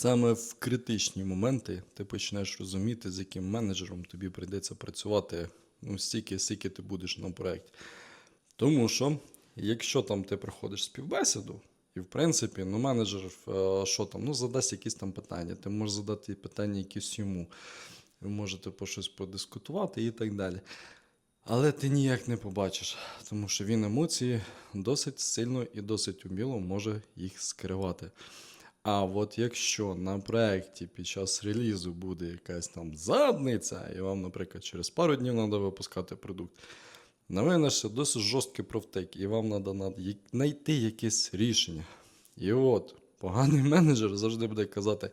Саме в критичні моменти ти почнеш розуміти, з яким менеджером тобі прийдеться працювати ну, стільки, скільки ти будеш на проєкті. Тому що, якщо там ти проходиш співбесіду, і в принципі, ну, менеджер, е, що там, ну, задасть якісь там питання, ти можеш задати питання якісь йому, ви можете по щось подискутувати і так далі. Але ти ніяк не побачиш, тому що він емоції досить сильно і досить уміло може їх скривати. А от якщо на проєкті під час релізу буде якась там задниця, і вам, наприклад, через пару днів треба випускати продукт, навинешся досить жорсткий профтек, і вам треба знайти якесь рішення. І от поганий менеджер завжди буде казати: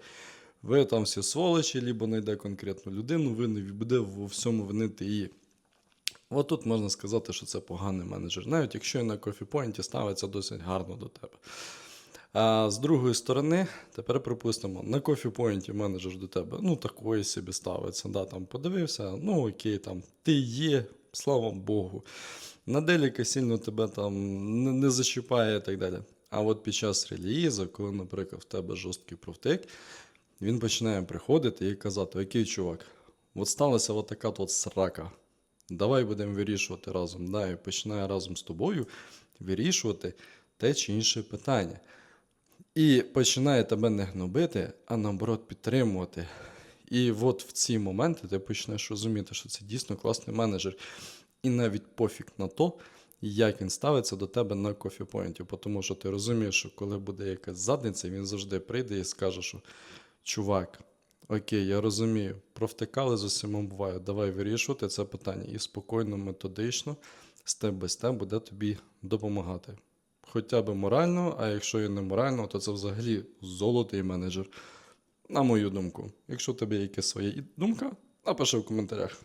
ви там всі сволочі, либо знайде конкретну людину, ви не буде в всьому винити її. От тут можна сказати, що це поганий менеджер, навіть якщо і на кофіпойнті ставиться досить гарно до тебе. А з другої сторони, тепер припустимо, на кофіпойнті менеджер до тебе ну такої собі ставиться. Да, там подивився, ну окей, там ти є, слава Богу. На деліка сильно тебе там не, не зачіпає і так далі. А от під час релізу, коли, наприклад, в тебе жорсткий профтек, він починає приходити і казати: Окей, чувак, от сталася от така от срака. Давай будемо вирішувати разом. Да, і починає разом з тобою вирішувати те чи інше питання. І починає тебе не гнобити, а наоборот підтримувати. І от в ці моменти ти почнеш розуміти, що це дійсно класний менеджер. І навіть пофіг на то, як він ставиться до тебе на кофіпойнті. Тому що ти розумієш, що коли буде якась задниця, він завжди прийде і скаже, що чувак, окей, я розумію, провтикали з усім буває, давай вирішувати це питання. І спокійно, методично, степ бай степ буде тобі допомагати. Хоча б морально, а якщо і не морально, то це взагалі золотий менеджер. На мою думку. Якщо у тебе є якась своя думка, напиши в коментарях.